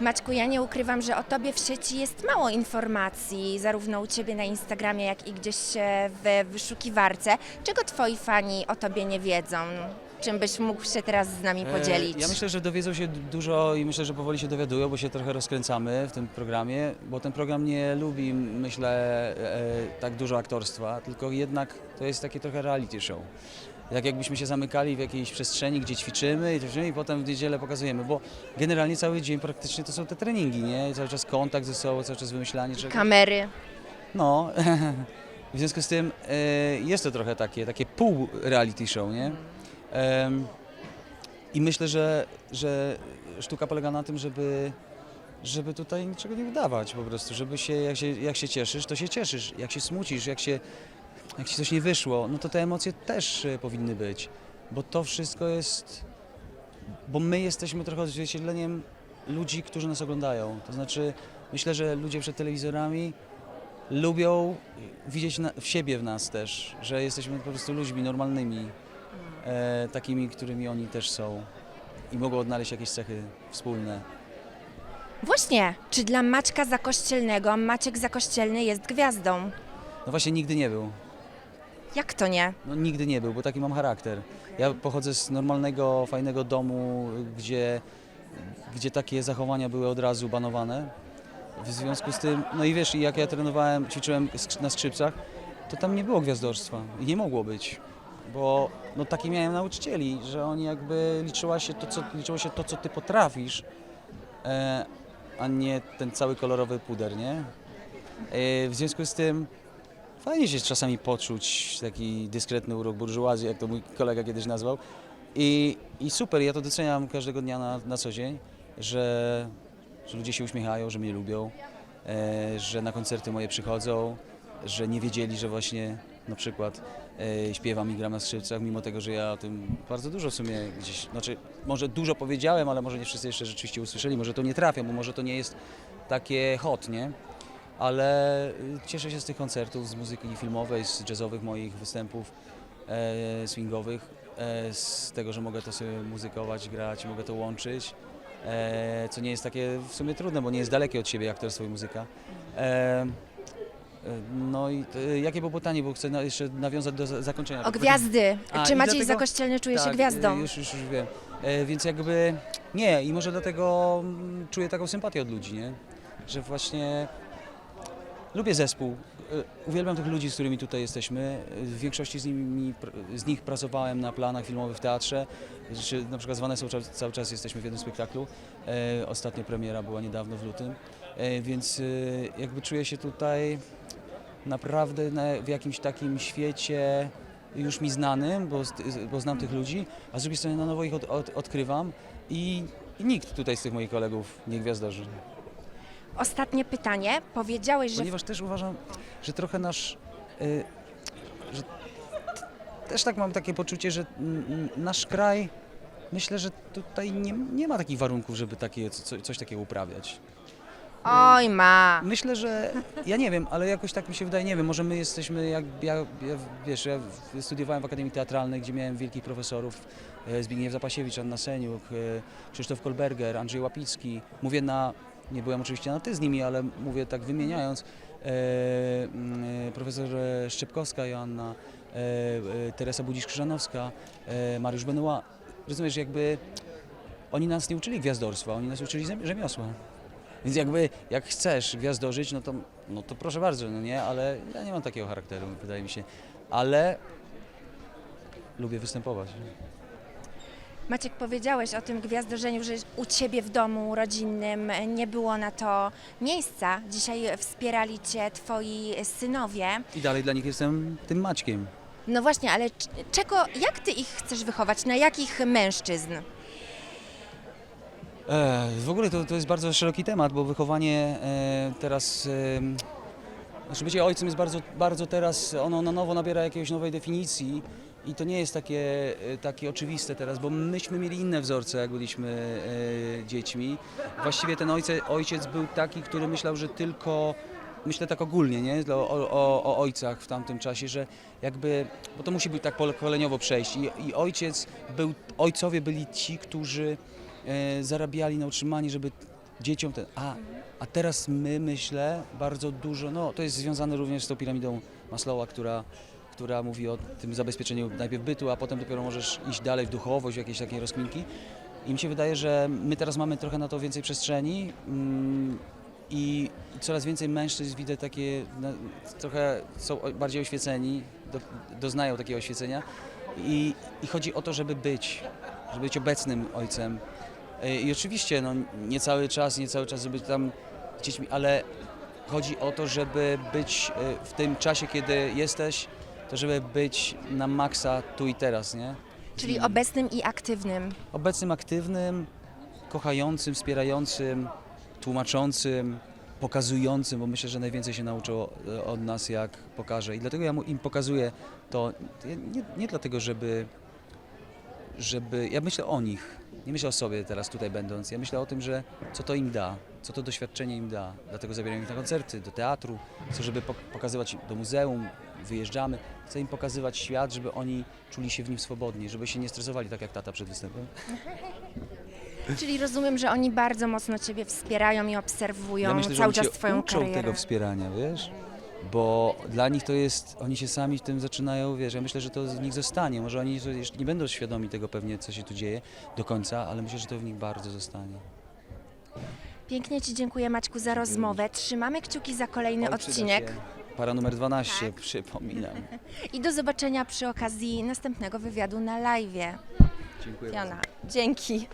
Maćku, ja nie ukrywam, że o tobie w sieci jest mało informacji, zarówno u ciebie na Instagramie, jak i gdzieś e, w wyszukiwarce. Czego twoi fani o tobie nie wiedzą? Czym byś mógł się teraz z nami podzielić? E, Ja myślę, że dowiedzą się dużo i myślę, że powoli się dowiadują, bo się trochę rozkręcamy w tym programie, bo ten program nie lubi, myślę, e, tak dużo aktorstwa, tylko jednak to jest takie trochę reality show. Jak jakbyśmy się zamykali w jakiejś przestrzeni, gdzie ćwiczymy i ćwiczymy i potem w niedzielę pokazujemy, bo generalnie cały dzień praktycznie to są te treningi, nie? Cały czas kontakt ze sobą, cały czas wymyślanie czegoś. Kamery. No, w związku z tym e, jest to trochę takie, takie pół reality show, nie? Em, I myślę, że, że sztuka polega na tym, żeby, żeby tutaj niczego nie udawać po prostu, żeby się jak, się, jak się cieszysz, to się cieszysz, jak się smucisz, jak się, jak ci coś nie wyszło, no to te emocje też e, powinny być, bo to wszystko jest, bo my jesteśmy trochę odzwierciedleniem ludzi, którzy nas oglądają, to znaczy myślę, że ludzie przed telewizorami lubią widzieć na, w siebie w nas też, że jesteśmy po prostu ludźmi normalnymi, e, takimi, którymi oni też są i mogą odnaleźć jakieś cechy wspólne. Właśnie, czy dla Maćka Zakościelnego Maciek Zakościelny jest gwiazdą? No właśnie nigdy nie był. Jak to nie? No nigdy nie był, bo taki mam charakter. Ja pochodzę z normalnego, fajnego domu, gdzie, gdzie takie zachowania były od razu banowane. W związku z tym, no i wiesz, jak ja trenowałem, ćwiczyłem na skrzypcach, to tam nie było gwiazdorstwa i nie mogło być, bo no taki miałem nauczycieli, że oni jakby liczyła się to, co, liczyło się to, co ty potrafisz, e, a nie ten cały kolorowy puder, nie? E, w związku z tym Fajnie się czasami poczuć, taki dyskretny urok burżuazji, jak to mój kolega kiedyś nazwał. I, i super, ja to doceniam każdego dnia na, na co dzień, że, że ludzie się uśmiechają, że mnie lubią, e, że na koncerty moje przychodzą, że nie wiedzieli, że właśnie na przykład e, śpiewam i gram na skrzypcach, mimo tego, że ja o tym bardzo dużo w sumie gdzieś, znaczy może dużo powiedziałem, ale może nie wszyscy jeszcze rzeczywiście usłyszeli, może to nie trafia, bo może to nie jest takie hot, nie? Ale y, cieszę się z tych koncertów, z muzyki filmowej, z jazzowych moich występów e, swingowych, e, z tego, że mogę to sobie muzykować, grać, mogę to łączyć, e, co nie jest takie w sumie trudne, bo nie jest dalekie od siebie aktorstwo i muzyka. E, e, no i e, jakie było pytanie, bo chcę na, jeszcze nawiązać do za- zakończenia. O gwiazdy. A, czy Maciej dlatego- Zakościelny czuje się Tak, gwiazdą? e, Już, już, już wiem. E, więc jakby nie i może dlatego mm, czuję taką sympatię od ludzi, nie? Że właśnie lubię zespół. E, Uwielbiam tych ludzi, z którymi tutaj jesteśmy. E, W większości z, nimi, z nich pracowałem na planach filmowych w teatrze. Czy na przykład z Vanessą cały- czas jesteśmy w jednym spektaklu. E, Ostatnia premiera była niedawno w lutym. Więc jakby czuję się tutaj naprawdę na, w jakimś takim świecie już mi znanym, bo, bo znam tych ludzi, a z drugiej strony na nowo ich od, od, odkrywam i, i nikt tutaj z tych moich kolegów nie gwiazdorzy. Ostatnie pytanie. Powiedziałeś, że Ponieważ też uważam, że trochę nasz. Y, że też tak mam takie poczucie, że nasz kraj. Myślę, że tutaj nie, nie ma takich warunków, żeby takie, co, coś takiego uprawiać. Oj ma. Myślę, że ja nie wiem, ale jakoś tak mi się wydaje, nie wiem, może my jesteśmy, jak ja, ja wiesz, ja studiowałem w Akademii Teatralnej, gdzie miałem wielkich profesorów, e, Zbigniew Zapasiewicz, Anna Seniuk, e, Krzysztof Kolberger, Andrzej Łapicki. Mówię na, nie byłem oczywiście na ty z nimi, ale mówię tak wymieniając, e, mm, e, profesor Szczepkowska Joanna, e, Teresa Budzisz-Krzyżanowska, Mariusz Benoit. Rozumiesz, jakby oni nas nie uczyli gwiazdorstwa, oni nas uczyli zem- rzemiosła. Więc jakby jak chcesz gwiazdożyć, no to, no to proszę bardzo, no nie, ale ja nie mam takiego charakteru, wydaje mi się. Ale lubię występować. Maciek, powiedziałeś o tym gwiazdorzeniu, że u Ciebie w domu rodzinnym nie było na to miejsca. Dzisiaj wspierali Cię Twoi synowie. I dalej dla nich jestem tym Maćkiem. No właśnie, ale czego, jak Ty ich chcesz wychować? Na jakich mężczyzn? E, w ogóle to, to jest bardzo szeroki temat, bo wychowanie e, teraz, e, znaczy bycie ojcem jest bardzo, bardzo teraz, ono na nowo nabiera jakiejś nowej definicji i to nie jest takie, e, takie oczywiste teraz, bo myśmy mieli inne wzorce, jak byliśmy e, dziećmi. Właściwie ten ojciec, ojciec był taki, który myślał, że tylko myślę tak ogólnie, nie? O, o, o ojcach w tamtym czasie, że jakby, bo to musi być tak pokoleniowo przejść i, i ojciec był, ojcowie byli ci, którzy e, zarabiali na utrzymanie, żeby dzieciom ten. A, a teraz my myślę bardzo dużo, no to jest związane również z tą piramidą Maslowa, która, która mówi o tym zabezpieczeniu najpierw bytu, a potem dopiero możesz iść dalej w duchowość, w jakieś takie rozkminki. I mi się wydaje, że my teraz mamy trochę na to więcej przestrzeni mm, i coraz więcej mężczyzn widzę takie, na, trochę są bardziej oświeceni, do, doznają takiego oświecenia i, i chodzi o to, żeby być, żeby być obecnym ojcem. E, I oczywiście, no, nie cały czas, nie cały czas, żeby tam dziećmi, ale chodzi o to, żeby być e, w tym czasie, kiedy jesteś, to żeby być na maksa tu i teraz, nie? Czyli obecnym i aktywnym. obecnym, aktywnym, kochającym, wspierającym, tłumaczącym, pokazującym, bo myślę, że najwięcej się nauczą e, od nas, jak pokaże. I dlatego ja mu- im pokazuję to nie, nie dlatego, żeby, żeby. Ja myślę o nich. Nie myślę o sobie teraz tutaj będąc. Ja myślę o tym, że co to im da, co to doświadczenie im da. Dlatego zabieram ich na koncerty, do teatru, chcę, żeby pok- pokazywać do muzeum, wyjeżdżamy. Chcę im pokazywać świat, żeby oni czuli się w nim swobodnie, żeby się nie stresowali tak jak tata przed występem. Czyli rozumiem, że oni bardzo mocno Ciebie wspierają i obserwują Ja myślę, że cały oni czas się Twoją uczą karierę. tego wspierania, wiesz? Bo dla nich to jest, oni się sami w tym zaczynają, wiesz, ja myślę, że to z nich zostanie. Może oni to jeszcze nie będą świadomi tego pewnie, co się tu dzieje do końca, ale myślę, że to w nich bardzo zostanie. Pięknie Ci dziękuję Maćku za rozmowę. Trzymamy kciuki za kolejny Oj, przyda odcinek się. Para numer 12, Tak. przypominam. i do zobaczenia przy okazji następnego wywiadu na live. Dziękuję bardzo. Dzięki.